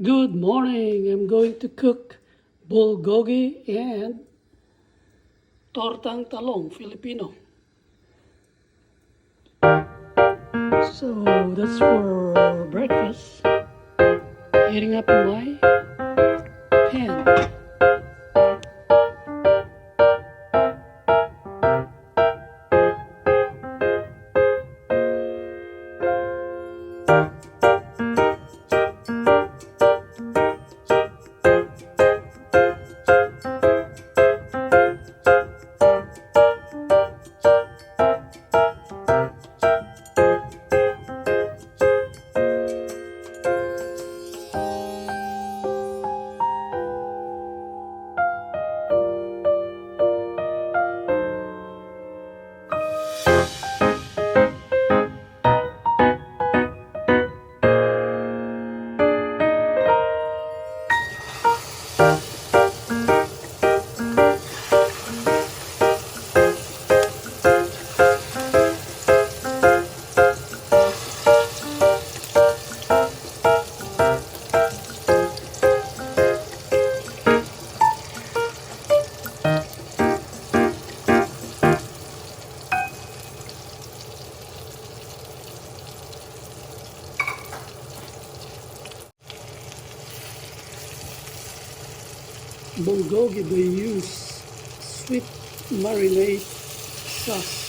Good morning. I'm going to cook bulgogi and tortang talong Filipino. So that's for breakfast. Heating up my bulgogi they use sweet marinade sauce.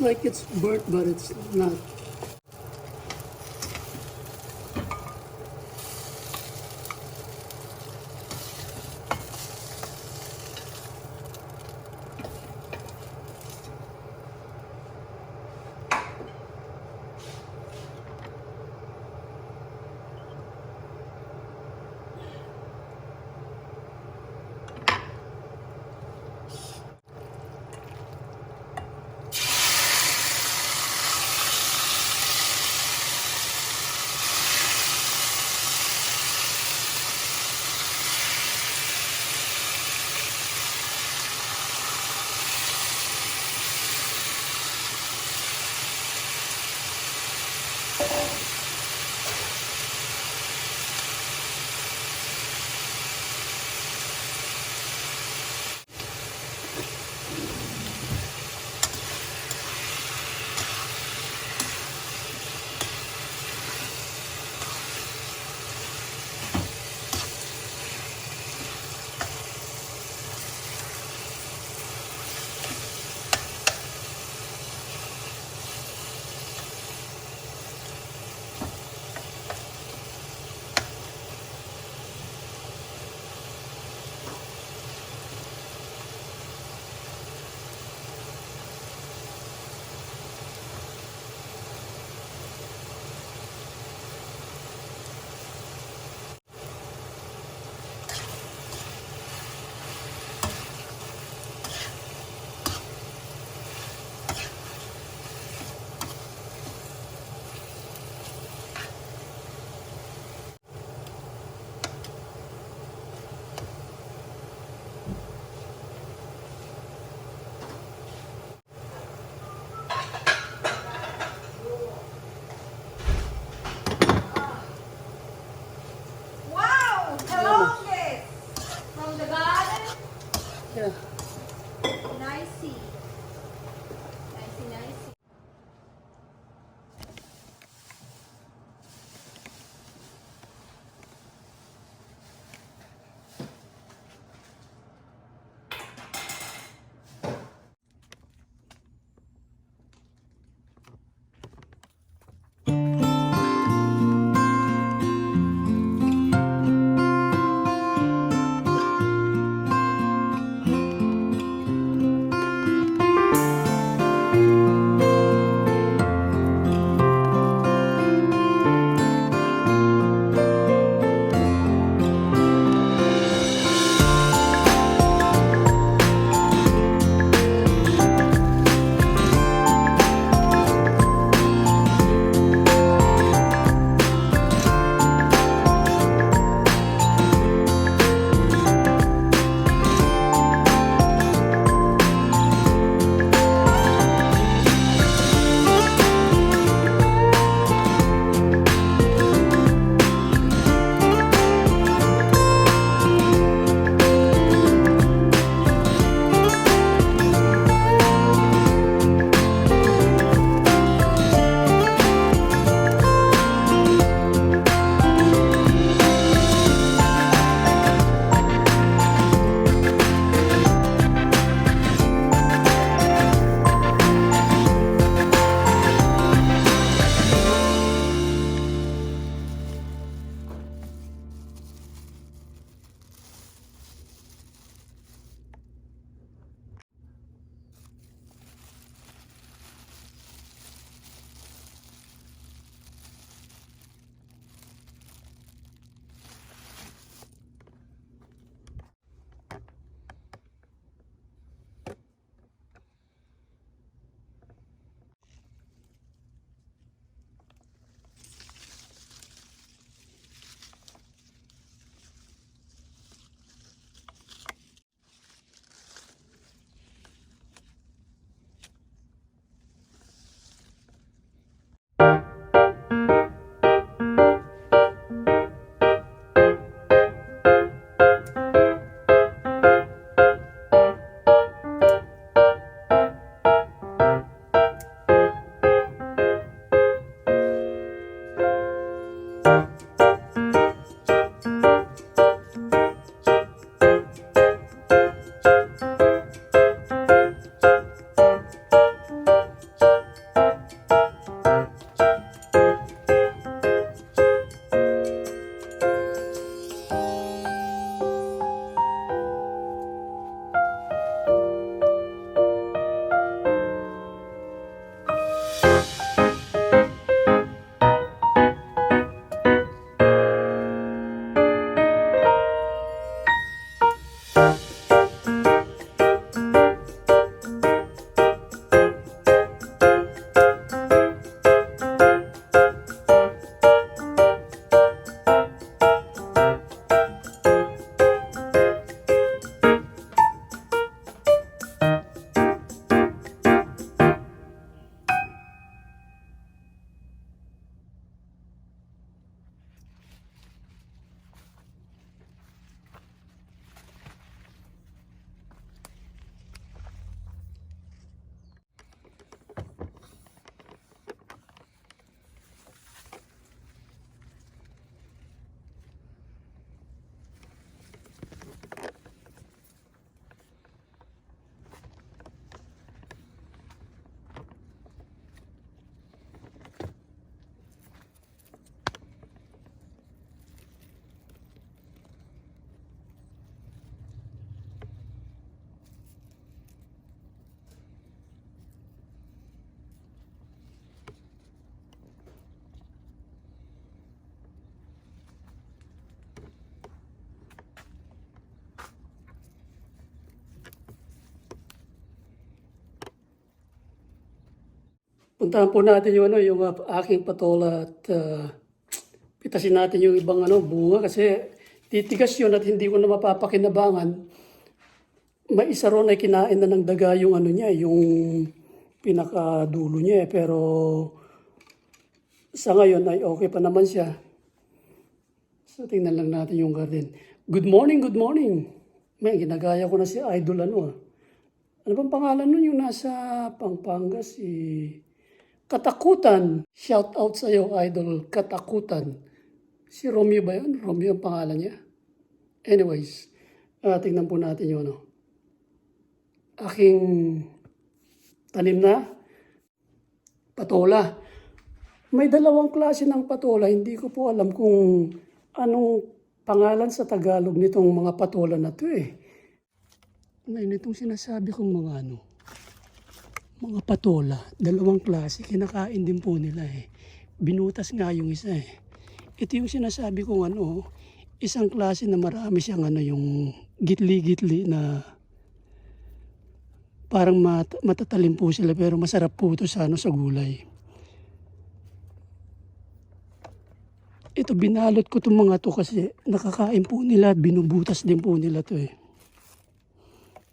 Like it's burnt, but it's not. Yeah. Puntahan po natin yung ano, yung uh, aking patola at uh, pitasin natin yung ibang ano, bunga kasi titigas yun at hindi ko na mapapakinabangan. May isa ron ay kinain na ng daga yung ano niya, yung pinakadulo niya eh. Pero sa ngayon ay okay pa naman siya. So tingnan lang natin yung garden. Good morning, good morning. May ginagaya ko na si Idol ano ah. Ano bang pangalan nun yung nasa Pampanga si Katakutan. Shout out sa iyo Idol Katakutan. Si Romeo ba yun? Romeo ang pangalan niya. Anyways, ah, tingnan po natin yung ano. Aking tanim na patola. May dalawang klase ng patola. Hindi ko po alam kung anong pangalan sa Tagalog nitong mga patola na to eh. Ngayon itong sinasabi kong mga ano, mga patola, dalawang klase, kinakain din po nila eh. Binutas nga yung isa eh. Ito yung sinasabi kong ano, isang klase na marami siyang ano, yung gitli-gitli na parang mat- matatalim po sila pero masarap po ito sa, ano, sa gulay. Ito, binalot ko itong mga to kasi nakakain po nila, binubutas din po nila to eh.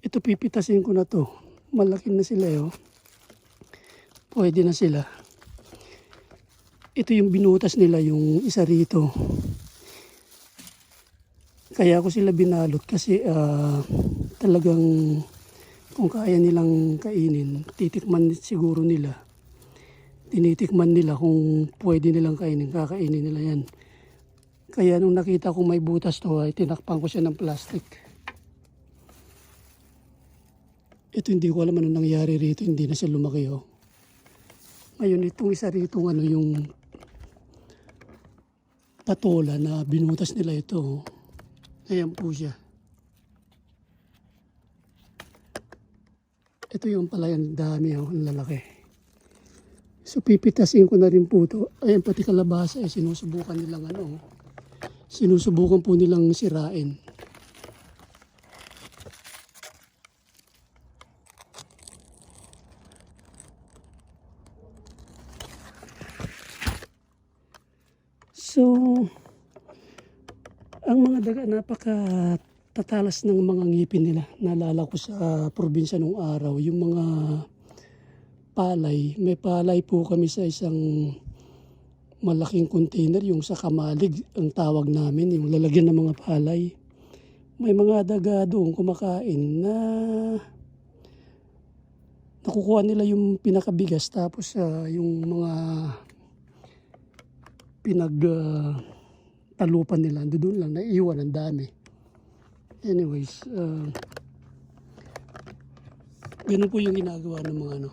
Ito, pipitasin ko na to. Malaki na sila eh, oh. Pwede na sila. Ito yung binutas nila, yung isa rito. Kaya ko sila binalot kasi ah, talagang kung kaya nilang kainin, titikman siguro nila tinitikman nila kung pwede nilang kainin, kakainin nila yan. Kaya nung nakita ko may butas to, ay tinakpan ko siya ng plastic. Ito hindi ko alam ano nangyari rito, hindi na siya lumaki oh. Ngayon itong isa rito ano yung patola na binutas nila ito. oh. Ayan po siya. Ito yung pala yung dami oh, ang lalaki. So pipitasin ko na rin po ito. Ayan pati kalabasa eh, sinusubukan nilang ano. Sinusubukan po nilang sirain. So, daga napaka tatalas ng mga ngipin nila. Naalala ko sa probinsya nung araw, yung mga palay. May palay po kami sa isang malaking container, yung sa kamalig, ang tawag namin, yung lalagyan ng mga palay. May mga daga doon kumakain na nakukuha nila yung pinakabigas tapos ah, yung mga pinag ah, talupan nila, doon lang, naiiwan ang dami. Anyways, uh, ganun po yung ginagawa ng mga ano,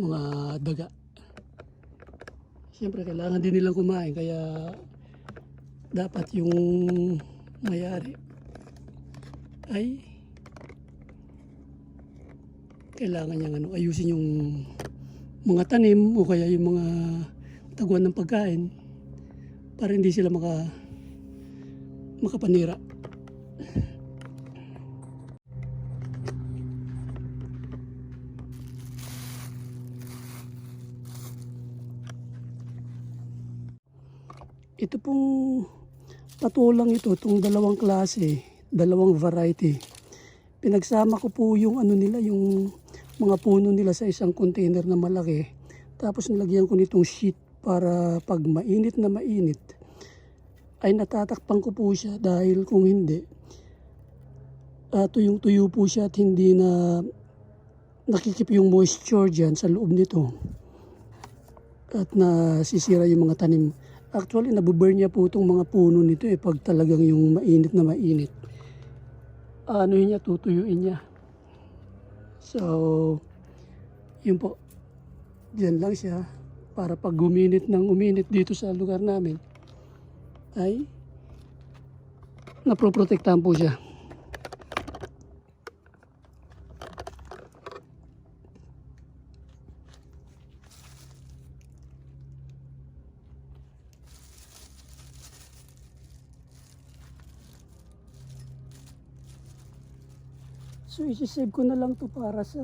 mga daga. Siyempre, kailangan din nilang kumain, kaya dapat yung mayari ay kailangan niyang ano, ayusin yung mga tanim o kaya yung mga taguan ng pagkain para hindi sila maka makapanira. Ito pong patulang ito, itong dalawang klase, dalawang variety. Pinagsama ko po yung ano nila, yung mga puno nila sa isang container na malaki. Tapos nilagyan ko nitong sheet para pag mainit na mainit, ay natatakpan ko po siya dahil kung hindi, uh, tuyong-tuyo po siya at hindi na nakikip yung moisture dyan sa loob nito at nasisira yung mga tanim. Actually, nabuburn niya po itong mga puno nito eh pag talagang yung mainit na mainit. Ano niya, tutuyuin niya. So, yun po. Diyan lang siya para pag uminit ng uminit dito sa lugar namin ay naproprotektahan po siya. So, isi-save ko na lang to para sa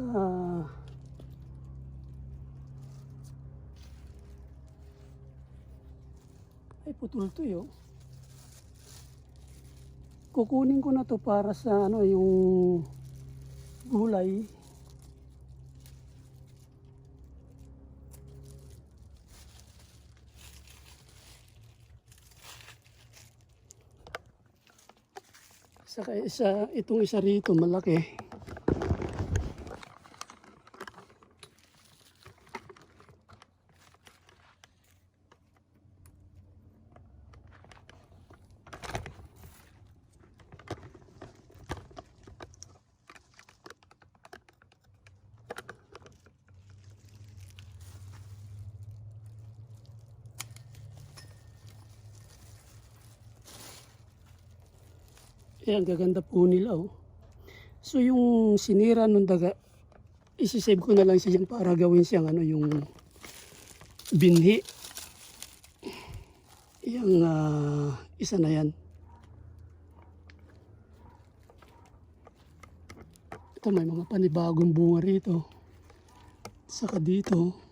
putol to yo. Kukunin ko na to para sa ano yung gulay. Saka isa, itong isa rito, malaki. Ang gaganda po nila, oh. So, yung sinira nung daga, isisave ko na lang siya para gawin siyang ano, yung binhi. Yung ah, isa na yan. Ito, may mga panibagong bunga rito. Saka dito,